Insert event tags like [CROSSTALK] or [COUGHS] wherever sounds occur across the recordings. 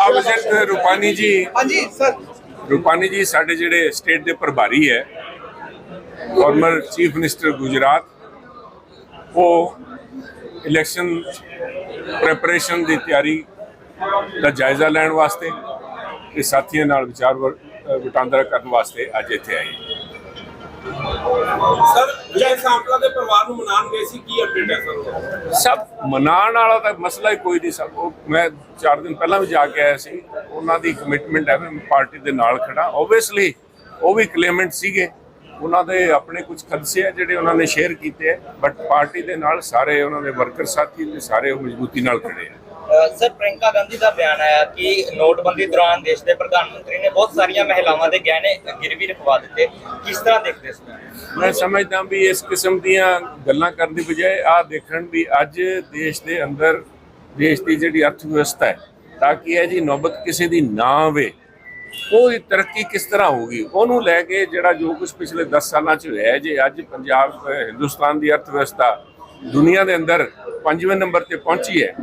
ਅਵਜਤ ਰੂਪਾਨੀ ਜੀ। ਹਾਂਜੀ ਸਰ। ਰੂਪਾਨੀ ਜੀ ਸਾਡੇ ਜਿਹੜੇ ਸਟੇਟ ਦੇ ਪ੍ਰਭਾਰੀ ਹੈ ਫਾਰਮਰ ਚੀਫ ਮਿਨਿਸਟਰ ਗੁਜਰਾਤ ਉਹ ਇਲੈਕਸ਼ਨ ਪ੍ਰੈਪਰੇਸ਼ਨ ਦੀ ਤਿਆਰੀ ਦਾ ਜਾਇਜ਼ਾ ਲੈਣ ਵਾਸਤੇ ਤੇ ਸਾਥੀਆਂ ਨਾਲ ਵਿਚਾਰ ਵਟਾਂਦਰਾ ਕਰਨ ਵਾਸਤੇ ਅੱਜ ਇੱਥੇ ਆਏ ਸਰ ਜੈ ਸਾਂਪਲਾ ਦੇ ਪਰਿਵਾਰ ਨੂੰ ਮਨਾਉਣ ਗਏ ਸੀ ਕੀ ਅਪਡੇਟ ਹੈ ਸਰ? ਸਭ ਮਨਾਉਣ ਵਾਲਾ ਤਾਂ ਮਸਲਾ ਹੀ ਕੋਈ ਨਹੀਂ ਸਭ ਉਹ ਮੈਂ 4 ਦਿਨ ਪਹਿਲਾਂ ਵੀ ਜਾ ਕੇ ਆਇਆ ਸੀ। ਉਹਨਾਂ ਦੀ ਕਮਿਟਮੈਂਟ ਹੈ, ਮੈਂ ਪਾਰਟੀ ਦੇ ਨਾਲ ਖੜਾ ਓਬਵੀਅਸਲੀ ਉਹ ਵੀ ਕਲੇਮੈਂਟ ਸੀਗੇ। ਉਹਨਾਂ ਦੇ ਆਪਣੇ ਕੁਝ ਖਦਸ਼ੇ ਆ ਜਿਹੜੇ ਉਹਨਾਂ ਨੇ ਸ਼ੇਅਰ ਕੀਤੇ ਆ। ਬਟ ਪਾਰਟੀ ਦੇ ਨਾਲ ਸਾਰੇ ਉਹਨਾਂ ਦੇ ਵਰਕਰ ਸਾਥੀ ਤੇ ਸਾਰੇ ਉਹ ਮਜ਼ਬੂਤੀ ਨਾਲ ਖੜੇ ਆ। ਸਰ ਪ੍ਰਿੰਕਾ ਗਾਂਧੀ ਦਾ ਬਿਆਨ ਆਇਆ ਕਿ ਨੋਟਬੰਦੀ ਦੌਰਾਨ ਦੇਸ਼ ਦੇ ਪ੍ਰਧਾਨ ਮੰਤਰੀ ਨੇ ਬਹੁਤ ਸਾਰੀਆਂ ਮਹਿਲਾਵਾਂ ਦੇ ਗਹਿਣੇ ਗਿਰਵੀ ਰਖਵਾ ਦਿੱਤੇ। ਕਿਸ ਤਰ੍ਹਾਂ ਦੇਖਦੇ ਇਸ ਮੈਂ ਸਮਝਦਾ ਵੀ ਇਸ ਕਿਸਮ ਦੀਆਂ ਗੱਲਾਂ ਕਰਨ ਦੀ ਬਜਾਏ ਆ ਦੇਖਣ ਵੀ ਅੱਜ ਦੇਸ਼ ਦੇ ਅੰਦਰ ਦੇਸ਼ ਦੀ ਜਿਹੜੀ ਅਰਥ ਵਿਵਸਥਾ ਹੈ ਤਾਂ ਕਿ ਇਹ ਜੀ ਨੌਬਤ ਕਿਸੇ ਦੀ ਨਾ ਆਵੇ। ਉਹ ਤਰੱਕੀ ਕਿਸ ਤਰ੍ਹਾਂ ਹੋਊਗੀ? ਉਹਨੂੰ ਲੈ ਕੇ ਜਿਹੜਾ ਜੋ ਕੁਝ ਪਿਛਲੇ 10 ਸਾਲਾਂ ਚ ਹੋਇਆ ਹੈ, ਜੇ ਅੱਜ ਪੰਜਾਬ ਹਿੰਦੁਸਤਾਨ ਦੀ ਅਰਥ ਵਿਵਸਥਾ ਦੁਨੀਆ ਦੇ ਅੰਦਰ ਪੰਜਵੇਂ ਨੰਬਰ ਤੇ ਪਹੁੰਚੀ ਹੈ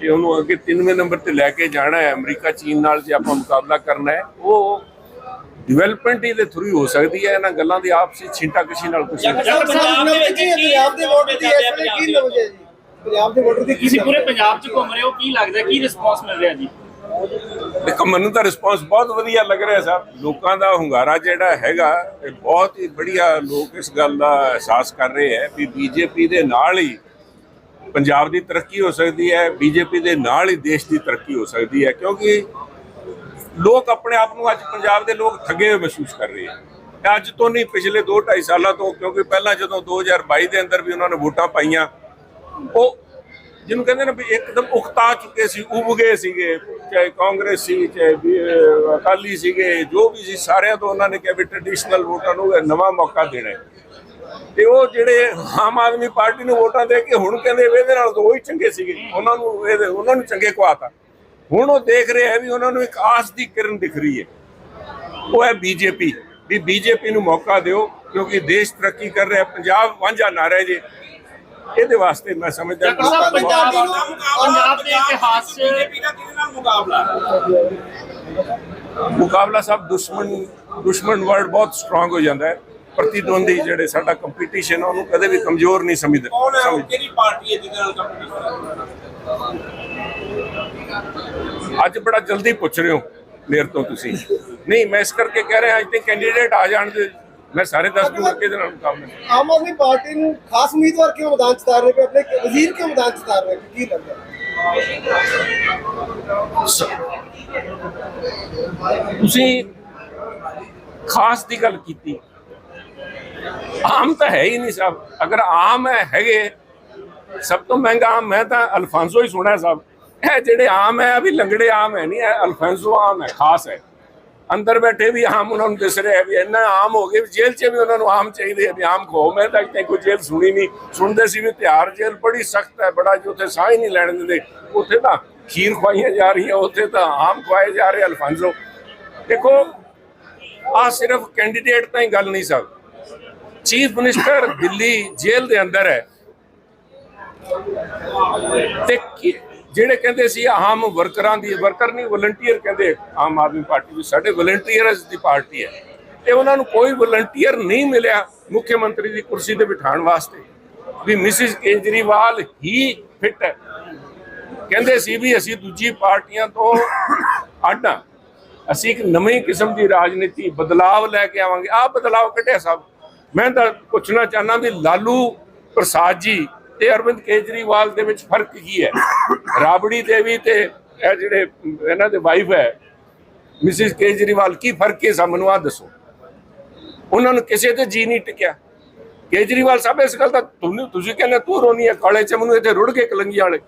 ਤੇ ਉਹਨੂੰ ਅੱਗੇ ਤਿੰਨਵੇਂ ਨੰਬਰ ਤੇ ਲੈ ਕੇ ਜਾਣਾ ਹੈ ਅਮਰੀਕਾ ਚੀਨ ਨਾਲ ਜੇ ਆਪਾਂ ਮੁਕਾਬਲਾ ਕਰਨਾ ਹੈ ਉਹ ਡਿਵੈਲਪਮੈਂਟ ਹੀ ਦੇ ਥਰੂ ਹੋ ਸਕਦੀ ਹੈ ਇਹਨਾਂ ਗੱਲਾਂ ਦੀ ਆਪਸੀ ਛਿੰਟਾ ਕਸ਼ੀ ਨਾਲ ਕੁਝ ਨਹੀਂ ਸਰ ਪੰਜਾਬ ਦੇ ਵਿੱਚ ਪੰਜਾਬ ਦੇ ਵੋਟਰ ਦੀ ਇਸ ਵੇਲੇ ਕੀ ਨਵਜ ਹੈ ਜੀ? ਪੰਜਾਬ ਦੇ ਵੋਟਰ ਦੀ ਕੀ ਤੁਸੀਂ ਪੂਰੇ ਪੰਜਾਬ 'ਚ ਘੁੰਮ ਰਹੇ ਹੋ ਕੀ ਲੱਗਦਾ ਕੀ ਰਿਸਪੌਂਸ ਮਿਲ ਰਿਹਾ ਜੀ? ਦੇਖੋ ਮੈਨੂੰ ਤਾਂ ਰਿਸਪੌਂਸ ਬਹੁਤ ਵਧੀਆ ਲੱਗ ਰਿਹਾ ਸਾਹਿਬ ਲੋਕਾਂ ਦਾ ਹੁੰਗਾਰਾ ਜਿਹੜਾ ਹੈਗਾ ਇਹ ਬਹੁਤ ਹੀ ਬੜੀਆ ਲੋਕ ਇਸ ਗੱਲ ਦਾ ਅਹਿਸਾਸ ਕਰ ਰਹੇ ਹੈ ਵੀ ਬੀਜੇਪੀ ਦੇ ਨਾਲ ਹੀ ਪੰਜਾਬ ਦੀ ਤਰੱਕੀ ਹੋ ਸਕਦੀ ਹੈ, ਬੀਜੇਪੀ ਦੇ ਨਾਲ ਹੀ ਦੇਸ਼ ਦੀ ਤਰੱਕੀ ਹੋ ਸਕਦੀ ਹੈ, ਕਿਉਂਕਿ ਲੋਕ ਆਪਣੇ ਆਪ ਨੂੰ ਅੱਜ ਪੰਜਾਬ ਦੇ ਲੋਕ ਠੱਗੇ ਹੋਏ ਮਹਿਸੂਸ ਕਰ ਰਹੇ ਹਨ ਅੱਜ ਤੋਂ ਨਹੀਂ, ਪਿਛਲੇ 2 2.5 ਸਾਲਾਂ ਤੋਂ, ਕਿਉਂਕਿ ਪਹਿਲਾਂ ਜਦੋਂ 2022 ਦੇ ਅੰਦਰ ਵੀ ਉਹਨਾਂ ਨੇ ਵੋਟਾਂ ਪਾਈਆਂ, ਉਹ ਜਿਹਨੂੰ ਕਹਿੰਦੇ ਨੇ ਵੀ ਇੱਕਦਮ ਉਕਤਾ ਚੁੱਕੇ ਸੀ ਉਬ ਗਏ ਸੀਗੇ, ਚਾਹੇ ਕਾਂਗਰਸ ਸੀ, ਚਾਹੇ ਅਕਾਲੀ ਸੀਗੇ, ਜੋ ਵੀ ਸੀ, ਸਾਰਿਆਂ ਤੋਂ ਉਹਨਾਂ ਨੇ ਕਿਹਾ ਵੀ ਟ੍ਰੈਡੀਸ਼ਨਲ ਵੋਟਾਂ ਨੂੰ ਨਵਾਂ ਮੌਕਾ ਦੇਣਾ ਹੈ। ਤੇ ਉਹ ਜਿਹੜੇ ਆਮ ਆਦਮੀ ਪਾਰਟੀ ਨੂੰ ਵੋਟਾਂ ਦੇ ਕੇ ਹੁਣ ਕਹਿੰਦੇ ਵੀ ਇਹਦੇ ਨਾਲ ਤਾਂ ਉਹ ਹੀ ਚੰਗੇ ਸੀਗੇ। ਉਹਨਾਂ ਨੂੰ ਇਹਦੇ ਉਹਨਾਂ ਨੂੰ ਚੰਗੇ ਕਵਾਤਾ ਹੁਣ ਉਹ ਦੇਖ ਰਹੇ ਹੈ ਵੀ ਉਹਨਾਂ ਨੂੰ ਇੱਕ ਆਸ ਦੀ ਕਿਰਨ ਦਿਖ ਰਹੀ ਹੈ। ਉਹ ਹੈ ਬੀਜੇਪੀ। ਵੀ ਬੀਜੇਪੀ ਨੂੰ ਮੌਕਾ ਦਿਓ ਕਿਉਂਕਿ ਦੇਸ਼ ਤਰੱਕੀ ਕਰ ਰਿਹਾ ਪੰਜਾਬ ਵਾਂਝਾ ਨਾ ਰਹਿ ਜੇ। ਇਹਦੇ ਵਾਸਤੇ ਮੈਂ ਸਮਝਦਾ ਪੰਜਾਬ ਦਾ ਮੁਕਾਬਲਾ ਪੰਜਾਬ ਦੇ ਇਤਿਹਾਸ 'ਚ ਬੀਜੇਪੀ ਦਾ ਕਿਹਦੇ ਨਾਲ ਮੁਕਾਬਲਾ? ਮੁਕਾਬਲਾ ਸਭ ਦੁਸ਼ਮਣ ਦੁਸ਼ਮਣ ਵਰਡ ਬਹੁਤ ਸਟਰੋਂਗ ਹੋ ਜਾਂਦਾ ਹੈ। ਪ੍ਰਤੀਦਵੰਦੀ ਜਿਹੜੇ ਸਾਡਾ ਕੰਪੀਟੀਸ਼ਨ ਉਹਨੂੰ ਕਦੇ ਵੀ ਕਮਜ਼ੋਰ ਨਹੀਂ ਸਮਝਦੇ। ਕੌਣ ਹੈ? ਉਹ ਸਮਝ- ਕਿਹੜੀ ਪਾਰਟੀ ਹੈ ਜਿਹਦੇ ਨਾਲ ਕੰਪੀਟੀਸ਼ਨ ਅੱਜ ਬੜਾ ਜਲਦੀ ਪੁੱਛ ਰਹੇ ਹੋ ਮੇਰੇ ਤੋਂ ਤੁਸੀਂ। ਨਹੀਂ ਮੈਂ ਇਸ ਕਰਕੇ ਕਹਿ ਰਿਹਾ ਅੱਜ ਤੇ ਕੈਂਡੀਡੇਟ ਆ ਜਾਣ ਦੇ। ਮੈਂ ਸਾਰੇ ਦੱਸ ਦੂੰਗਾ ਕਿਹਦੇ ਨਾਲ ਹੈ। ਆਮ ਆਦਮੀ ਪਾਰਟੀ ਨੂੰ ਖਾਸ ਉਮੀਦਵਾਰ ਕਿਉਂ ਮੈਦਾਨ ਚ ਉਤਾਰ ਰਹੇ ਪਏ ਆਪਣੇ ਵਜ਼ੀਰ ਕਿਉਂ ਮੈਦਾਨ ਚ ਉਤਾਰ ਰਹੇ ਪਏ? ਕੀ ਲੱਗਦਾ? ਤੁਸੀਂ ਖਾਸ ਦੀ ਗੱਲ ਕੀਤੀ। ਆਮ ਤਾਂ ਹੈ ਹੀ ਨਹੀਂ ਸਾਹਿਬ ਅਗਰ ਆਮ ਹੈ, ਹੈਗੇ, ਸਭ ਤੋਂ ਮਹਿੰਗਾ ਆਮ ਮੈਂ ਤਾਂ ਅਲਫਾਂਸੋ ਹੀ ਸੁਣਿਆ ਸਾਹਿਬ ਇਹ ਜਿਹੜੇ ਆਮ ਹੈ ਅਭੀ ਲੰਗੜੇ ਆਮ ਹੈ ਨਹੀਂ, ਇਹ ਅਲਫਾਂਸੋ ਆਮ ਹੈ, ਖਾਸ ਹੈ। ਅੰਦਰ ਬੈਠੇ ਵੀ ਆਮ ਉਹਨਾਂ ਨੂੰ ਦਿਸ ਰਿਹਾ ਵੀ ਇੰਨਾ ਆਮ ਹੋ ਗਏ ਵੀ ਜੇਲ੍ਹ 'ਚ ਵੀ ਉਹਨਾਂ ਨੂੰ ਆਮ ਚਾਹੀਦੇ ਆ ਵੀ ਆਮ ਖੋ ਮੈਂ ਤਾਂ ਇੱਥੇ ਕੋਈ ਜੇਲ੍ਹ ਸੁਣੀ ਨਹੀਂ। ਸੁਣਦੇ ਸੀ ਵੀ ਤਿਹਾਰ ਜੇਲ੍ਹ ਬੜੀ ਸਖਤ ਹੈ, ਬੜਾ ਜੋ, ਉੱਥੇ ਸਾਹ ਹੀ ਨਹੀਂ ਲੈਣ ਦਿੰਦੇ। ਉੱਥੇ ਤਾਂ ਖੀਰ ਖਵਾਈਆਂ ਜਾ ਰਹੀਆਂ, ਉੱਥੇ ਤਾਂ ਆਮ ਖਵਾਏ ਜਾ ਰਹੇ ਅਲਫਾਂਸੋ। ਦੇਖੋ ਆ ਸਿਰਫ ਕੈਂਡੀਡੇਟ ਤਾਂ ਹੀ ਗੱਲ ਨਹੀਂ ਸਭ ਚੀਫ ਮਿਨਿਸਟਰ ਦਿੱਲੀ ਜੇਲ੍ਹ ਦੇ ਅੰਦਰ ਹੈ। ਤੇ ਜਿਹੜੇ ਕਹਿੰਦੇ ਸੀ ਆਮ ਵਰਕਰਾਂ ਦੀ, ਵਰਕਰ ਨਹੀਂ ਵਲੰਟੀਅਰ ਕਹਿੰਦੇ ਆਮ ਆਦਮੀ ਪਾਰਟੀ ਵੀ ਸਾਡੇ ਵਲੰਟੀਅਰਸ ਦੀ ਪਾਰਟੀ ਹੈ। ਤੇ ਉਹਨਾਂ ਨੂੰ ਕੋਈ ਵਲੰਟੀਅਰ ਨਹੀਂ ਮਿਲਿਆ ਮੁੱਖ ਮੰਤਰੀ ਦੀ ਕੁਰਸੀ ਤੇ ਬਿਠਾਉਣ ਵਾਸਤੇ। ਵੀ ਮਿਸਿਸ ਕੇਜਰੀਵਾਲ ਹੀ ਫਿੱਟ ਹੈ। ਕਹਿੰਦੇ ਸੀ ਵੀ ਅਸੀਂ ਦੂਜੀ ਪਾਰਟੀਆਂ ਤੋਂ ਅੱਡ ਅਸੀਂ ਇੱਕ ਨਵੀਂ ਕਿਸਮ ਦੀ ਰਾਜਨੀਤੀ, ਬਦਲਾਵ ਲੈ ਕੇ ਆਵਾਂਗੇ। ਆਹ ਬਦਲਾਵ ਕੱਢਿਆ ਸਭ। ਮੈਂ ਤਾਂ ਪੁੱਛਣਾ ਚਾਹਨਾ ਵੀ ਲਾਲੂ ਪ੍ਰਸਾਦ ਜੀ ਤੇ ਅਰਵਿੰਦ ਕੇਜਰੀਵਾਲ ਦੇ ਵਿੱਚ ਫ਼ਰਕ ਕੀ ਹੈ? ਰਾਬੜੀ ਦੇਵੀ ਤੇ ਇਹ ਜਿਹੜੇ ਇਹਨਾਂ ਦੇ ਵਾਈਫ ਹੈ ਮਿਸਿਸ ਕੇਜਰੀਵਾਲ ਕੀ ਫ਼ਰਕ ਹੈ ਸਾਨੂੰ ਆ ਦੱਸੋ। ਉਹਨਾਂ ਨੂੰ ਕਿਸੇ ਤੇ ਜੀ ਨਹੀਂ ਟਿਕਿਆ। ਕੇਜਰੀਵਾਲ ਸਾਹਿਬ ਇਸ ਗੱਲ ਦਾ ਤੁਹਾਨੂੰ ਤੁਸੀਂ ਕਹਿੰਦੇ ਤੂੰ ਰੋਣੀ ਹੈ ਕਾਲੇ ਚਮਨ ਨੂੰ ਇੱਥੇ ਰੁੜ ਕੇ ਕਲੰਗੀ ਵਾਲੇ।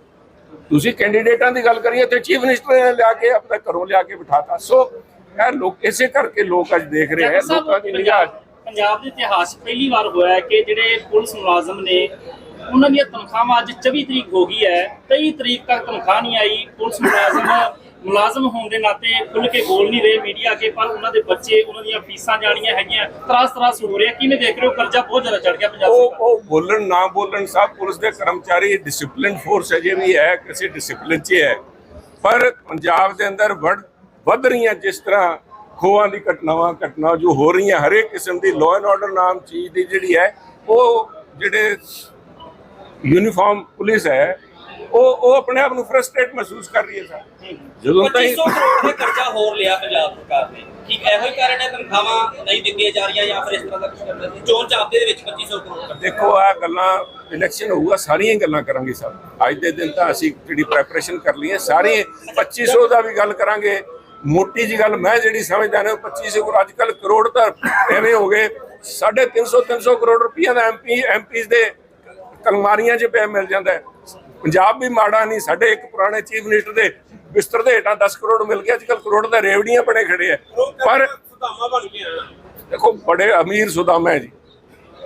ਤੁਸੀਂ ਕੈਂਡੀਡੇਟਾਂ ਦੀ ਗੱਲ ਕਰੀਏ ਤੇ ਚੀਫ ਮਿਨਿਸਟਰ ਨੇ ਲਿਆ ਕੇ ਆਪਣੇ ਘਰੋਂ ਲਿਆ ਕੇ ਬਿਠਾਤਾ। ਸੋ ਇਹ ਲੋਕ ਇਸੇ ਕਰਕੇ ਲੋਕ ਅੱਜ ਦੇਖ ਰਹੇ ਹੈ ਲੋਕਾਂ ਦੀ ਨਿਗਾਹ ਪੰਜਾਬ ਦੇ ਇਤਿਹਾਸ 'ਚ ਪਹਿਲੀ ਵਾਰ ਹੋਇਆ ਹੈ ਕਿ ਜਿਹੜੇ ਪੁਲਿਸ ਮੁਲਾਜ਼ਮ ਨੇ ਉਹਨਾਂ ਦੀਆਂ ਤਨਖਾਹਾਂ ਅੱਜ 24 ਤਰੀਕ ਹੋ ਗਈ ਹੈ। 23 ਤਰੀਕ ਤੱਕ ਤਨਖਾਹ ਨਹੀਂ ਆਈ। ਪੁਲਿਸ ਮੁਲਾਜ਼ਮ [COUGHS] ਮੁਲਾਜ਼ਮ ਹੋਣ ਦੇ ਨਾਤੇ ਖੁੱਲ ਕੇ ਬੋਲ ਨਹੀਂ ਰਹੇ ਮੀਡੀਆ ਅੱਗੇ ਪਰ ਉਹਨਾਂ ਦੇ ਬੱਚੇ ਉਹਨਾਂ ਦੀਆਂ ਫੀਸਾਂ ਜਾਣੀਆਂ ਹੈਗੀਆਂ। ਤਰਾਸ ਤਰਾਸ ਹੋ ਰਿਹਾ। ਕਿਵੇਂ ਦੇਖ ਰਹੇ ਹੋ? ਕਰਜ਼ਾ ਬਹੁਤ ਜ਼ਿਆਦਾ ਚੜ ਗਿਆ ਪੰਜਾਬ ਉਹ ਉਹ ਬੋਲਣ ਨਾ ਬੋਲਣ ਸਭ ਪੁਲਿਸ ਦੇ ਕਰਮਚਾਰੀ ਡਿਸਪਲਿਨ ਫੋਰਸ ਅਜੇ ਵੀ ਹੈ ਕਿਸੇ ਡਿਸਪਲਿਨ 'ਚ ਹੈ ਪਰ ਪੰਜਾਬ ਦੇ ਅੰਦਰ ਵੱਧ ਰਹੀਆਂ ਜਿਸ ਤਰ੍ਹਾਂ ਖੋਹਾਂ ਦੀ ਘਟਨਾਵਾਂ ਘਟਨਾ ਜੋ ਹੋ ਰਹੀਆਂ ਹਰੇਕ ਕਿਸਮ ਦੀ ਲਾਅ ਐਂਡ ਆਰਡਰ ਨਾਮ ਚੀਜ਼ ਦੀ ਜਿਹੜੀ ਹੈ ਉਹ ਜਿਹੜੇ ਯੂਨੀਫਾਰਮ ਪੁਲਿਸ ਹੈ ਉਹ ਉਹ ਆਪਣੇ ਆਪ ਨੂੰ ਫਰਸਟ੍ਰੇਟ ਮਹਿਸੂਸ ਕਰ ਰਹੀ ਹੈ ਸਰ। ਜਦੋਂ ਤਾਈਂ 2500 ਕਰੋੜ ਦਾ ਕਰਜ਼ਾ ਹੋਰ ਲਿਆ ਪੰਜਾਬ ਸਰਕਾਰ ਨੇ। ਕੀ ਇਹੋ ਹੀ ਕਾਰਨ ਹੈ ਤਨਖਾਹਾਂ ਨਹੀਂ ਦਿੱਤੀਆਂ ਜਾ ਰਹੀਆਂ ਜਾਂ ਫਿਰ ਇਸ ਤਰ੍ਹਾਂ ਦਾ ਕੁਝ ਕਰਨਾ। ਸੀ ਚੋਣ ਚਾਪਦੇ ਦੇ ਵਿੱਚ 2500 ਕਰੋੜ ਦੇਖੋ ਆ ਗੱਲਾਂ ਇਲੈਕਸ਼ਨ ਹੋਊਗਾ ਸਾਰੀਆਂ ਗੱਲਾਂ ਕਰਾਂਗੇ ਸਭ ਅੱਜ ਦੇ ਦਿਨ ਤਾਂ ਅਸੀਂ ਜਿਹੜੀ ਪ੍ਰੈਪਰੇਸ਼ਨ ਕਰ ਲਈ ਹੈ। ਸਾਰੀ 2500 ਦਾ ਵੀ ਗੱਲ ਕਰਾਂਗੇ ਮੋਟੀ ਜੀ ਗੱਲ ਮੈਂ ਜਿਹੜੀ ਸਮਝਦਾ ਨਾ 2500 ਕਰੋੜ ਅੱਜ ਕੱਲ ਕਰੋੜ ਤਾਂ ਐਵੇਂ ਹੋ ਗਏ 350 300 ਕਰੋੜ ਰੁਪਈਆ ਦਾ ਐਮਪੀ ਐਮਪੀਸ ਦੇ ਕਲਮਾਰੀਆਂ 'ਚ ਪਿਆ ਮਿਲ ਜਾਂਦਾ ਪੰਜਾਬ ਵੀ ਮਾੜਾ ਨਹੀਂ ਸਾਡੇ ਇੱਕ ਪੁਰਾਣੇ ਚੀਫ ਮਿਨਿਸਟਰ ਦੇ ਬਿਸਤਰ ਦੇ ਹੇਠਾਂ 10 ਕਰੋੜ ਮਿਲ ਗਿਆ ਅੱਜ ਕੱਲ ਕਰੋੜ ਦਾ ਰੇਵੜੀਆਂ ਬਣੇ ਖੜੇ ਆ। ਪਰ ਸੁਧਾਮਾ ਬਣ ਗਿਆ ਦੇਖੋ ਬੜੇ ਅਮੀਰ ਸੁਦਾਮਾ ਹੈ ਜੀ।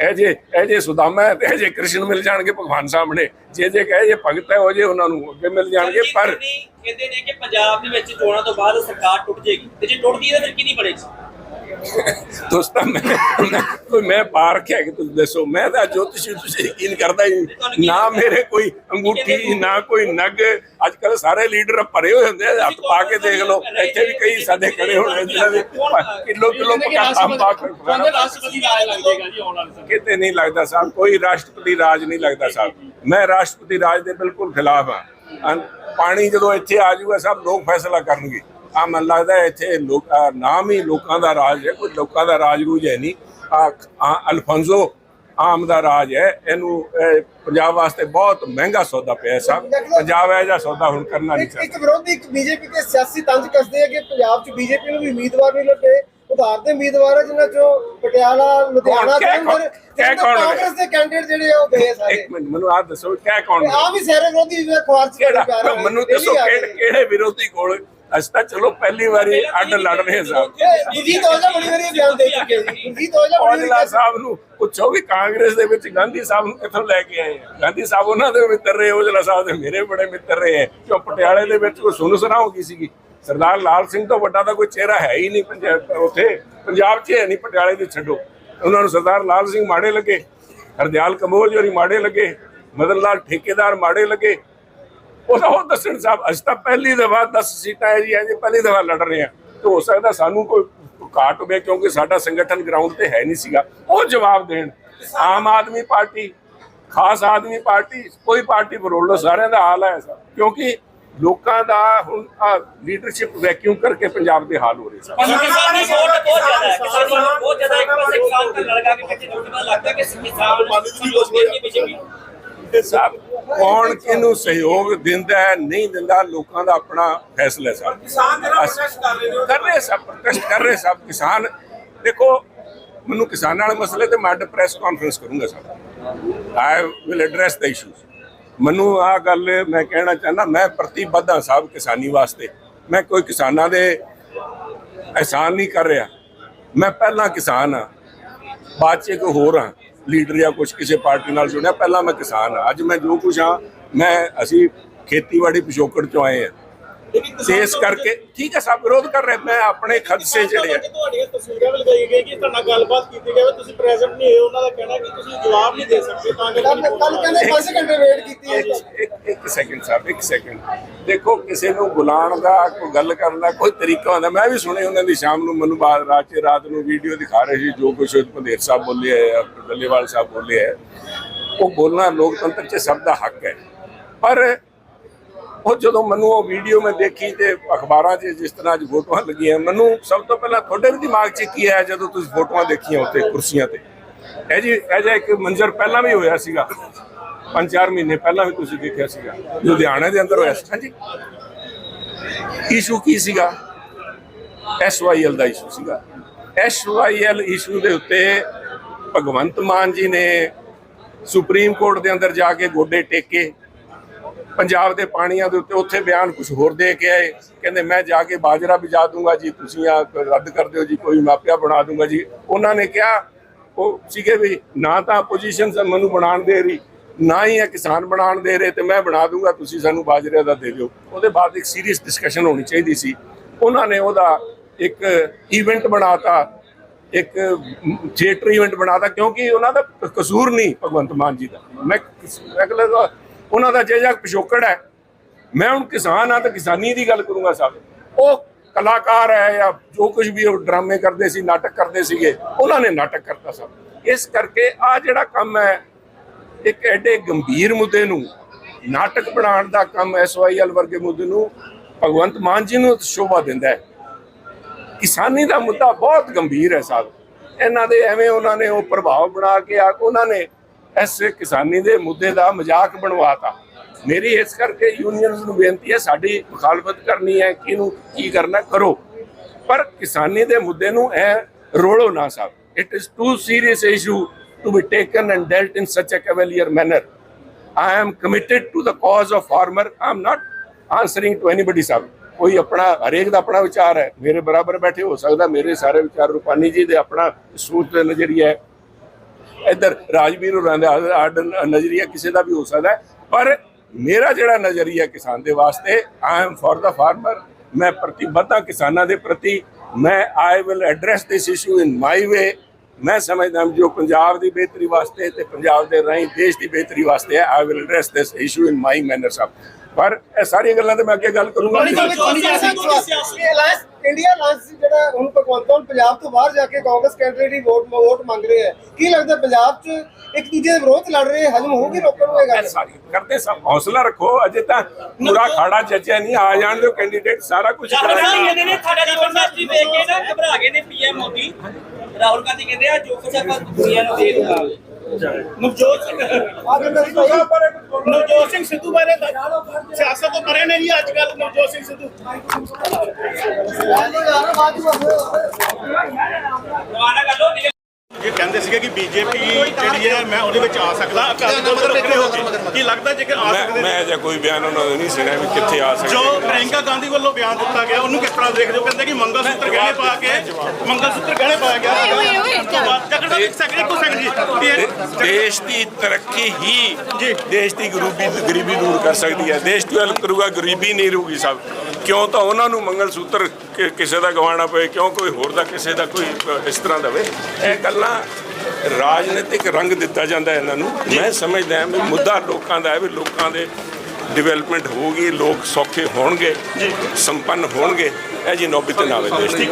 ਇਹ ਜੇ ਇਹ ਜੇ ਸੁਦਾਮਾ ਹੈ ਤੇ ਇਹ ਜੇ ਕ੍ਰਿਸ਼ਨ ਮਿਲ ਜਾਣਗੇ ਭਗਵਾਨ ਸਾਹਮਣੇ। ਜੇ ਜੇ ਕਹੇ, ਜੇ ਭਗਤ ਹੈ, ਉਹ ਜੇ ਉਹਨਾਂ ਨੂੰ ਅੱਗੇ ਮਿਲ ਜਾਣਗੇ, ਪਰ ਕਹਿੰਦੇ ਨੇ ਕਿ ਪੰਜਾਬ ਦੇ ਵਿੱਚ ਚੋਣਾਂ ਤੋਂ ਬਾਅਦ ਸਰਕਾਰ ਟੁੱਟ ਜੇਗੀ ਤੇ ਜੇ ਟੁੱਟਦੀ ਹੈ, ਤਾਂ ਫਿਰ ਕਿਹਦੀ ਬਣੇਗੀ? ਦੋਸਤਾਂ ਮੈਂ ਕੋਈ ਮੈਂ ਪਾ ਰੱਖਿਆ ਕਿ ਤੁਸੀਂ ਦੱਸੋ? ਮੈਂ ਤਾਂ ਜੋਤਿਸ਼ੀ ਤੁਸੀਂ ਯਕੀਨ ਕਰਦਾ ਹੀ। ਨਾ ਮੇਰੇ ਕੋਈ ਅੰਗੂਠੀ ਨਾ ਕੋਈ ਨਗ। ਅੱਜ ਕੱਲ ਸਾਰੇ ਲੀਡਰ ਭਰੇ ਹੋਏ ਹੁੰਦੇ ਆ ਹੱਥ ਪਾ ਕੇ ਦੇਖ ਲਓ। ਇੱਥੇ ਵੀ ਕਈ ਸਾਡੇ ਖੜੇ ਹੋਣੇ ਜਿਹਨਾਂ ਦੇ ਕਿਲੋ? ਕਿਲੋ ਕਹਿੰਦੇ ਕਿ ਪਕਾ ਆਮ ਪਾ ਕੇ ਰਾਸ਼ਟਰਪਤੀ ਰਾਜ ਲੱਗ ਜਾਏਗਾ ਜੀ ਆਉਣ ਵਾਲੇ ਸਮੇਂ। ਕਿਤੇ ਨਹੀਂ ਲੱਗਦਾ ਸਾਹਿਬ ਕੋਈ ਰਾਸ਼ਟਰਪਤੀ ਰਾਜ ਨਹੀਂ ਲੱਗਦਾ ਸਾਹਿਬ। ਮੈਂ ਰਾਸ਼ਟਰਪਤੀ ਰਾਜ ਦੇ ਬਿਲਕੁਲ ਖਿਲਾਫ ਹਾਂ। ਪਾਣੀ ਜਦੋਂ ਇੱਥੇ ਆ ਜਾਊਗਾ ਸਭ ਲੋਕ ਫੈਸਲਾ ਕਰਨਗੇ। ਆ ਮਨ ਲੱਗਦਾ ਇੱਥੇ ਲੋਕ ਨਾਮ ਹੀ ਲੋਕਾਂ ਦਾ ਰਾਜ ਹੈ ਕੋਈ ਲੋਕਾਂ ਦਾ ਰਾਜ ਰੂਜ ਹੈ ਨਹੀਂ। ਆ ਅਲਫਾਂਜ਼ੋ ਆਮ ਦਾ ਰਾਜ ਹੈ ਇਹਨੂੰ ਇਹ ਪੰਜਾਬ ਵਾਸਤੇ ਬਹੁਤ ਮਹਿੰਗਾ ਸੌਦਾ ਪਿਆ ਸਾਹਿਬ ਪੰਜਾਬ ਇਹ ਜਿਹਾ ਸੌਦਾ ਹੁਣ ਕਰਨਾ ਨਹੀਂ ਚਾਹੀਦਾ ਇੱਕ ਵਿਰੋਧੀ ਇੱਕ ਬੀਜੇਪੀ ਦੇ ਸਿਆਸੀ ਤੰਜ ਕੱਸਦੇ ਆ ਕਿ ਪੰਜਾਬ 'ਚ ਬੀਜੇਪੀ ਨੂੰ ਵੀ ਉਮੀਦਵਾਰ ਨਹੀਂ ਲੱਭੇ। ਉਧਾਰ ਦੇ ਉਮੀਦਵਾਰ ਜਿਨ੍ਹਾਂ 'ਚੋਂ ਪਟਿਆਲਾ ਲੁਧਿਆਣਾ ਜਲੰਧਰ ਕਹਿ ਕੌਣ? ਕਾਂਗਰਸ ਦੇ ਕੈਂਡੀਡੇਟ ਜਿਹੜੇ ਆ ਉਹ ਗਏ ਸਾਰੇ। ਇੱਕ ਮਿੰਟ ਮੈਨੂੰ ਆਹ ਦੱਸੋ ਕਿਹ ਕੌਣ ਆ ਵੀ ਸਾਰੇ ਵਿਰੋਧੀ ਜਿਹੜੇ ਅਖਬਾਰ 'ਚ ਕਿਹੜਾ ਮੈਨੂੰ ਦੱਸੋ। ਕਿਹੜੇ ਵਿਰੋਧੀ ਕੋਲ ਅਸੀਂ ਤਾਂ ਚਲੋ ਪਹਿਲੀ ਵਾਰੀ ਅੱਡ ਲੜ ਰਹੇ ਹਾਂ ਸਾਹਿਬ ਗੁਰਜੀਤ ਔਜਲਾ ਬੜੀ ਵਾਰੀ ਬਿਆਨ ਦੇ ਚੁੱਕੇ ਸੀ ਗੁਰਜੀਤ ਔਜਲਾ ਬੜੀ ਔਜਲਾ ਸਾਹਿਬ ਨੂੰ ਪੁੱਛੋ ਵੀ ਕਾਂਗਰਸ ਦੇ ਵਿੱਚ ਗਾਂਧੀ ਸਾਹਿਬ ਨੂੰ ਕਿੱਥੋਂ ਲੈ ਕੇ ਆਏ ਆ? ਗਾਂਧੀ ਸਾਹਿਬ ਉਹਨਾਂ ਦੇ ਮਿੱਤਰ ਰਹੇ ਔਜਲਾ ਸਾਹਿਬ ਦੇ ਮੇਰੇ ਬੜੇ ਮਿੱਤਰ ਰਹੇ ਆ। ਕਿਉਂ ਪਟਿਆਲੇ ਦੇ ਵਿੱਚ ਕੋਈ ਸੁਣ ਸੁਣਾ ਹੋ ਗਈ ਸੀਗੀ? ਸਰਦਾਰ ਲਾਲ ਸਿੰਘ ਤੋਂ ਵੱਡਾ ਤਾਂ ਕੋਈ ਚਿਹਰਾ ਹੈ ਹੀ ਨਹੀਂ ਪੰਜਾਬ ਉੱਥੇ। ਪੰਜਾਬ 'ਚ ਹੈ ਨਹੀਂ ਪਟਿਆਲੇ ਦੇ ਛੱਡੋ। ਉਹਨਾਂ ਨੂੰ ਸਰਦਾਰ ਲਾਲ ਸਿੰਘ ਮਾੜੇ ਲੱਗੇ ਹਰਦਿਆਲ ਕੰਬੋਜ ਹੋਰੀ ਮਾੜੇ ਲੱਗੇ ਮਦਨ ਲਾਲ ਠੇਕੇਦਾਰ ਮਾੜੇ ਲੱਗੇ ਉਹ ਦੱਸਣ ਸਾਹਿਬ ਅਸੀਂ ਤਾਂ ਪਹਿਲੀ ਦਫਾ 10 ਸੀਟਾਂ ਹੈ ਜੀ ਅਜੇ ਪਹਿਲੀ ਦਫਾ ਲੜ ਰਹੇ ਆ ਤੇ ਹੋ ਸਕਦਾ ਸਾਨੂੰ ਕੋਈ ਘਾਟ ਹੋਵੇ ਕਿਉਂਕਿ ਸਾਡਾ ਸੰਗਠਨ ਗਰਾਊਂਡ ਤੇ ਹੈ ਨਹੀਂ ਸੀਗਾ। ਉਹ ਜਵਾਬ ਦੇਣ। ਆਮ ਆਦਮੀ ਪਾਰਟੀ ਖਾਸ ਆਦਮੀ ਪਾਰਟੀ ਕੋਈ ਪਾਰਟੀ ਬਰੋਲ ਸਾਰਿਆਂ ਦਾ ਹਾਲ ਹੈ ਸਰ। ਕਿਉਂਕਿ ਲੋਕਾਂ ਦਾ ਹੁਣ ਲੀਡਰਸ਼ਿਪ ਵੈਕਿਊਮ ਕਰਕੇ ਪੰਜਾਬ ਦੇ ਹਾਲ ਹੋ ਰਹੇ ਸਨ। ਕਿਸਾਨੀ ਵੋਟ ਬਹੁਤ ਜ਼ਿਆਦਾ ਹੈ। ਕਿਸਾਨੀ ਵੋਟ ਬਹੁਤ ਜ਼ਿਆਦਾ ਇੱਕ ਪਾਸੇ ਕਿਸਾਨ ਦਾ ਲੜਕਾ ਕੇ ਜੁੜਨਾ ਲੱਗਦਾ ਕਿ ਸੰਯੋਗ ਦੇ ਕੇ ਬੀਜੇਪੀ ਸਾਹਿਬ ਕੌਣ ਕਿਹਨੂੰ ਸਹਿਯੋਗ ਦਿੰਦਾ ਹੈ ਨਹੀਂ ਦਿੰਦਾ ਲੋਕਾਂ ਦਾ ਆਪਣਾ ਫੈਸਲਾ ਕਿਸਾਨ ਜਿਹੜਾ ਪ੍ਰੋਟੈਸਟ ਕਰ ਰਹੇ ਨੇ ਕਰ ਰਹੇ ਸਭ ਪ੍ਰੋਟੈਸਟ ਕਰ ਰਹੇ ਸਭ। ਕਿਸਾਨ ਦੇਖੋ ਮੈਨੂੰ ਕਿਸਾਨਾਂ ਵਾਲੇ ਮਸਲੇ ਤੇ ਮੈਂ ਪ੍ਰੈਸ ਕਾਨਫਰੰਸ ਕਰੂੰਗਾ ਸਭ। I will address the issues ਮੈਨੂੰ ਆ ਗੱਲ ਮੈਂ ਕਹਿਣਾ ਚਾਹੁੰਦਾ ਮੈਂ ਪ੍ਰਤੀਬੱਧ ਹਾਂ ਸਾਹਿਬ ਕਿਸਾਨੀ ਵਾਸਤੇ। ਮੈਂ ਕੋਈ ਕਿਸਾਨਾਂ ਦੇ ਅਹਿਸਾਨ ਨਹੀਂ ਕਰ ਰਿਹਾ। ਮੈਂ ਪਹਿਲਾਂ ਕਿਸਾਨ ਹਾਂ ਬਾਅਦ ਚ ਕੋਈ ਹੋਰ ਹਾਂ। ਲੀਡਰ ਜਾਂ ਕੁਝ ਕਿਸੇ ਪਾਰਟੀ ਨਾਲ ਜੁੜਿਆ, ਪਹਿਲਾਂ ਮੈਂ ਕਿਸਾਨ ਹਾਂ। ਅੱਜ ਮੈਂ ਜੋ ਕੁਝ ਹਾਂ, ਮੈਂ ਅਸੀਂ ਖੇਤੀਬਾੜੀ ਪਿਛੋਕੜ ਚੋਂ ਆਏ ਹਾਂ। ਇਸ ਕਰਕੇ। ਠੀਕ ਹੈ ਸਭ ਵਿਰੋਧ ਕਰ ਰਹੇ। ਮੈਂ ਆਪਣੇ ਖਦਸੇ ਜਿਹੜੇ ਆ। ਤੁਹਾਡੀਆਂ ਤਸਵੀਰਾਂ ਵੀ ਲਗਾਈ ਗਈ ਕਿ ਤੁਹਾਡਾ ਗੱਲਬਾਤ ਕੀਤੀ ਜਾਵੇ ਤੁਸੀਂ ਪ੍ਰੈਜ਼ੈਂਟ ਨਹੀਂ ਹੋਏ ਉਹਨਾਂ ਦਾ ਕਹਿਣਾ ਕਿ ਤੁਸੀਂ ਜਵਾਬ ਨਹੀਂ ਦੇ ਸਕਦੇ ਤਾਂ ਕੱਲ ਕੱਲ ਕਹਿੰਦੇ 5 ਘੰਟੇ ਵੇਟ ਕੀਤੀ ਹੈ। ਇੱਕ- ਇੱਕ ਇੱਕ ਸੈਕਿੰਡ ਸਾਹਿਬ ਇੱਕ ਸੈਕਿੰਡ ਦੇਖੋ ਕਿਸੇ ਨੂੰ ਬੁਲਾਉਣ ਦਾ ਕੋਈ ਗੱਲ ਕਰਨ ਦਾ ਕੋਈ ਤਰੀਕਾ ਹੁੰਦਾ। ਮੈਂ ਵੀ ਸੁਣੇ ਉਹਨਾਂ ਦੀ ਸ਼ਾਮ ਨੂੰ ਮੈਨੂੰ ਬਾਅਦ ਰਾਤ ਚ ਰਾਤ ਨੂੰ ਵੀਡੀਓ ਦਿਖਾ ਰਹੇ ਸੀ ਜੋ ਕੁਝ ਪੰਦੇਰ ਸਾਹਿਬ ਬੋਲੇ ਹੈ ਡੱਲੇਵਾਲ ਸਾਹਿਬ ਬੋਲੇ ਹੈ ਉਹ ਬੋਲਣਾ ਲੋਕਤੰਤਰ 'ਚ ਸਭ ਦਾ ਹੱਕ ਹੈ। ਪਰ ਉਹ ਜਦੋਂ ਮੈਨੂੰ ਉਹ ਵੀਡੀਓ ਮੈਂ ਦੇਖੀ ਤੇ ਅਖਬਾਰਾਂ 'ਚ ਜਿਸ ਤਰ੍ਹਾਂ ਅੱਜ ਫੋਟੋਆਂ ਲੱਗੀਆਂ, ਮੈਨੂੰ ਸਭ ਤੋਂ ਪਹਿਲਾਂ ਤੁਹਾਡੇ ਵੀ ਦਿਮਾਗ 'ਚ ਕੀ ਆਇਆ ਜਦੋਂ ਤੁਸੀਂ ਫੋਟੋਆਂ ਦੇਖੀਆਂ ਉੱਤੇ ਕੁਰਸੀਆਂ ਤੇ? ਇਹ ਜੀ, ਇਹ ਜਿਹਾ ਇੱਕ ਮੰਜ਼ਰ ਪਹਿਲਾਂ ਵੀ ਹੋਇਆ ਸੀਗਾ। ਪੰਜ ਚਾਰ ਮਹੀਨੇ ਪਹਿਲਾਂ ਵੀ ਤੁਸੀਂ ਦੇਖਿਆ ਸੀਗਾ। ਲੁਧਿਆਣੇ ਦੇ ਅੰਦਰ ਹੋਇਆ ਸੀ। ਹਾਂਜੀ। ਇਸ਼ੂ ਕੀ ਸੀਗਾ? ਐਸਵਾਈਐਲ ਦਾ ਇਸ਼ੂ ਸੀਗਾ। ਐਸਵਾਈਐਲ ਇਸ਼ੂ ਦੇ ਉੱਤੇ ਭਗਵੰਤ ਮਾਨ ਜੀ ਨੇ ਸੁਪਰੀਮ ਕੋਰਟ ਦੇ ਅੰਦਰ ਜਾ ਕੇ ਗੋਡੇ ਟੇਕੇ। ਪੰਜਾਬ ਦੇ ਪਾਣੀਆਂ ਦੇ ਉੱਤੇ ਉੱਥੇ ਬਿਆਨ ਕੁਝ ਹੋਰ ਦੇ ਕੇ ਆਏ। ਕਹਿੰਦੇ, ਮੈਂ ਜਾ ਕੇ ਬਾਜਰਾ ਵਿਜਾ ਦੂੰਗਾ ਜੀ, ਤੁਸੀਂ ਆ ਰੱਦ ਕਰ ਦਿਓ ਜੀ, ਕੋਈ ਮਾਪਿਆ ਬਣਾ ਦੂੰਗਾ ਜੀ। ਉਹਨਾਂ ਨੇ ਕਿਹਾ, ਉਹ ਸੀਗੇ ਵੀ ਨਾ ਤਾਂ ਪੋਜੀਸ਼ਨ ਮੈਨੂੰ ਬਣਾਉਣ ਦੇ ਰਹੀ, ਨਾ ਹੀ ਇਹ ਕਿਸਾਨ ਬਣਾਉਣ ਦੇ ਰਹੇ ਤੇ ਮੈਂ ਬਣਾ ਦੂੰਗਾ, ਤੁਸੀਂ ਸਾਨੂੰ ਬਾਜਰੇ ਦਾ ਦੇ ਦਿਓ। ਉਹਦੇ ਬਾਅਦ ਇੱਕ ਸੀਰੀਅਸ ਡਿਸਕਸ਼ਨ ਹੋਣੀ ਚਾਹੀਦੀ ਸੀ। ਉਹਨਾਂ ਨੇ ਉਹਦਾ ਇੱਕ ਇਵੈਂਟ ਬਣਾਤਾ, ਇੱਕ ਥੀਏਟਰ ਇਵੈਂਟ ਬਣਾਤਾ, ਕਿਉਂਕਿ ਉਹਨਾਂ ਦਾ ਕਸੂਰ ਨਹੀਂ ਭਗਵੰਤ ਮਾਨ ਜੀ ਦਾ। ਮੈਂ ਅਗਲੇ ਉਹਨਾਂ ਦਾ ਜਿਹੜਾ ਪਿਛੋਕੜ ਹੈ। ਮੈਂ ਹੁਣ ਕਿਸਾਨ ਆ ਤਾਂ ਕਿਸਾਨੀ ਦੀ ਗੱਲ ਕਰੂੰਗਾ ਸਾਹਿਬ। ਉਹ ਕਲਾਕਾਰ ਹੈ ਜਾਂ ਜੋ ਕੁਝ ਵੀ ਉਹ ਡਰਾਮੇ ਕਰਦੇ ਸੀ, ਨਾਟਕ ਕਰਦੇ ਸੀਗੇ, ਉਹਨਾਂ ਨੇ ਨਾਟਕ ਕਰਤਾ ਸਭ। ਇਸ ਕਰਕੇ ਆ ਜਿਹੜਾ ਕੰਮ ਹੈ, ਇੱਕ ਐਡੇ ਗੰਭੀਰ ਮੁੱਦੇ ਨੂੰ, ਨਾਟਕ ਬਣਾਉਣ ਦਾ ਕੰਮ ਐਸਵਾਈਐਲ ਵਰਗੇ ਮੁੱਦੇ ਨੂੰ ਭਗਵੰਤ ਮਾਨ ਜੀ ਨੂੰ ਸ਼ੋਭਾ ਦਿੰਦਾ ਹੈ। ਕਿਸਾਨੀ ਦਾ ਮੁੱਦਾ ਬਹੁਤ ਗੰਭੀਰ ਹੈ ਸਾਹਿਬ। ਇਹਨਾਂ ਦੇ ਐਵੇਂ ਉਹਨਾਂ ਨੇ ਉਹ ਪ੍ਰਭਾਵ ਬਣਾ ਕੇ ਆ, ਉਹਨਾਂ ਨੇ ਐਸੇ ਕਿਸਾਨੀ ਦੇ ਮੁੱਦੇ ਦਾ ਮਜ਼ਾਕ ਬਣਵਾਤਾ। ਮੇਰੀ ਇਸ ਕਰਕੇ ਯੂਨੀਅਨਸ ਨੂੰ ਬੇਨਤੀ ਹੈ, ਸਾਡੀ ਮੁਖਾਲਫਤ ਕਰਨੀ ਹੈ ਕਿ ਕੀ ਕਰਨਾ ਕਰੋ। ਪਰ ਕਿਸਾਨੀ ਦੇ ਮੁੱਦੇ ਨੂੰ ਐ ਰੋਲੋ ਨਾ ਸਾਹਿਬ it is too serious issue to be taken and dealt in such a cavalier manner I am committed to the cause of farmer. I am not answering to anybody ਸਾਹਿਬ ਕੋਈ ਆਪਣਾ, ਹਰੇਕ ਦਾ ਆਪਣਾ ਵਿਚਾਰ ਹੈ। ਮੇਰੇ ਬਰਾਬਰ ਬੈਠੇ ਹੋ ਸਕਦਾ, ਮੇਰੇ ਸਾਰੇ ਵਿਚਾਰ ਰੂਪਾਨੀ ਜੀ ਦੇ ਆਪਣਾ ਸੋਚ ਦਾ ਨਜ਼ਰੀਆ ਹੈ ਇੱਧਰ ਰਾਜਵੀਰ ਹੋਰਾਂ ਦਾ ਅੱਡ ਨਜ਼ਰੀਆ ਕਿਸੇ ਦਾ ਵੀ ਹੋ ਸਕਦਾ ਹੈ ਪਰ ਮੇਰਾ ਜਿਹੜਾ ਨਜ਼ਰੀਆ ਕਿਸਾਨ ਦੇ ਵਾਸਤੇ I am for the farmer ਮੈਂ ਪ੍ਰਤੀਬੱਧ ਹਾਂ ਕਿਸਾਨਾਂ ਦੇ ਪ੍ਰਤੀ ਮੈਂ I will address this issue in my way ਮੈਂ ਸਮਝਦਾ ਹਾਂ ਜੋ ਪੰਜਾਬ ਦੀ ਬਿਹਤਰੀ ਵਾਸਤੇ ਤੇ ਪੰਜਾਬ ਦੇ ਰਾਹੀਂ ਦੇਸ਼ ਦੀ ਬਿਹਤਰੀ ਵਾਸਤੇ ਹੈ I will address this issue in my manner ਸਾਹਿਬ ਪਰ ਇਹ ਸਾਰੀਆਂ ਗੱਲਾਂ ਤੇ ਮੈਂ ਅੱਗੇ ਗੱਲ ਕਰੂੰਗਾ। ਇੰਡੀਆ ਅਲਾਈਅੰਸ ਜਿਹੜਾ ਹੁਣ ਭਗਵੰਤ ਮਾਨ ਪੰਜਾਬ ਤੋਂ ਬਾਹਰ ਜਾ ਕੇ ਕਾਂਗਰਸ ਕੈਂਡੀਡੇਟ ਦੀ ਵੋਟ ਵੋਟ ਮੰਗ ਰਹੇ ਹੈ ਕੀ ਲੱਗਦਾ ਪੰਜਾਬ 'ਚ ਇੱਕ ਦੂਜੇ ਦੇ ਵਿਰੋਧ ਲੜ ਰਹੇ ਹਜਮ ਹੋਊਗੀ ਲੋਕਾਂ ਨੂੰ ਇਹ ਗੱਲ? ਸਾਰੀ ਕਰਦੇ ਸਭ ਹੌਸਲਾ ਰੱਖੋ ਅਜੇ ਤਾਂ ਪੂਰਾ ਖਾੜਾ ਚੱਚਿਆ ਨਹੀਂ ਆ ਜਾਣ ਦਿਓ ਕੈਂਡੀਡੇਟ ਸਾਰਾ ਕੁਝ ਕਹਿੰਦੇ ਨੇ ਸਾਡਾ ਜੀਵਨ ਸਾਥੀ ਵੇਖ ਕੇ ਨਾ ਘਬਰਾ ਗਏ ਨੇ ਪੀਐਮ ਮੋਦੀ ਰਾਹੁਲ ਗਾਂਧੀ ਕਹਿੰਦੇ ਆ ਜੋ ਕੁਛ ਆਪਾਂ ਦੁਨੀਆ ਨੂੰ ਦੇ ਦੂੰਗਾ। ਨਵਜੋਤ ਸਿੰਘ ਨਵਜੋਤ ਸਿੰਘ ਸਿੱਧੂ ਬਾਰੇ ਸਿਆਸਤ ਤੋਂ ਪਰੇ ਨੇ ਜੀ ਅੱਜ ਕੱਲ ਨਵਜੋਤ ਸਿੰਘ ਸਿੱਧੂ ਇਹ ਕਹਿੰਦੇ ਸੀਗੇ ਕਿ ਬੀਜੇਪੀ ਜਿਹੜੀ ਹੈ ਮੈਂ ਉਹਦੇ ਵਿੱਚ ਆ ਸਕਦਾ ਅਕਾਲੀ ਦਲ ਤੋਂ ਵੱਖਰੇ ਹੋ ਕੇ ਕੀ ਲੱਗਦਾ ਜੇ ਕਿ ਆ ਸਕਦੇ ਮੈਂ ਅਜੇ ਕੋਈ ਬਿਆਨ ਉਹਨਾਂ ਦਾ ਨਹੀਂ ਸੁਣਿਆ ਵੀ ਕਿੱਥੇ ਆ ਜੋ ਸਕਦੇ ਪ੍ਰਿਯੰਕਾ ਗਾਂਧੀ ਵੱਲੋਂ ਬਿਆਨ ਦਿੱਤਾ ਗਿਆ ਉਹਨੂੰ ਕਿਸ ਤਰ੍ਹਾਂ ਦੇਖਦੇ ਹੋ ਕਹਿੰਦੇ ਕਿ ਮੰਗਲ ਸੂਤਰ ਗਹਿਣੇ ਪਾ ਕੇ ਮੰਗਲ ਸੂਤਰ ਗਹਿਣੇ ਪਾਇਆ ਗਿਆ ਓਏ, ਓਏ, ਜਗਰ ਸਾਹਿਬ ਇੱਕ ਸੈਕਿੰਡ ਇੱਕੋ ਸੈਕਿੰਡ ਜੀ ਦੇ- ਦੇਸ਼ ਦੀ ਤਰੱਕੀ ਹੀ ਦੇਸ਼ ਦੀ ਗਰੀਬੀ ਗਰੀਬੀ ਦੂਰ ਕਰ ਸਕਦੀ ਹੈ। ਦੇਸ਼ ਤੋਂ ਹੈਲਪ ਕਰੂਗਾ ਗਰੀਬੀ ਨਹੀਂ ਰਹੂਗੀ ਸਭ। ਕਿਉਂ ਤਾਂ ਉਹਨਾਂ ਨੂੰ ਮੰਗਲ ਸੂਤਰ ਕਿਸੇ ਦਾ ਗਵਾਉਣਾ ਪਏ ਕਿਉਂ ਕੋਈ ਹੋਰ ਦਾ ਕਿਸੇ ਦਾ ਕੋਈ ਇਸ ਤਰ੍ਹਾਂ ਦਾ ਵੇ ਇਹ ਗੱਲਾਂ ਰਾਜਨੀਤਿਕ ਰੰਗ ਦਿੱਤਾ ਜਾਂਦਾ ਇਹਨਾਂ ਨੂੰ। ਮੈਂ ਸਮਝਦਾ ਹਾਂ ਵੀ ਮੁੱਦਾ ਲੋਕਾਂ ਦਾ ਹੈ ਵੀ ਲੋਕਾਂ ਦੇ ਡਿਵੈਲਪਮੈਂਟ ਹੋਊਗੀ ਲੋਕ ਸੌਖੇ ਹੋਣਗੇ ਸੰਪੰਨ ਹੋਣਗੇ। ਇਹ ਜੀ ਨੌਬਤ ਨਾ ਆਵੇ ਦੇਸ਼ ਦੀ।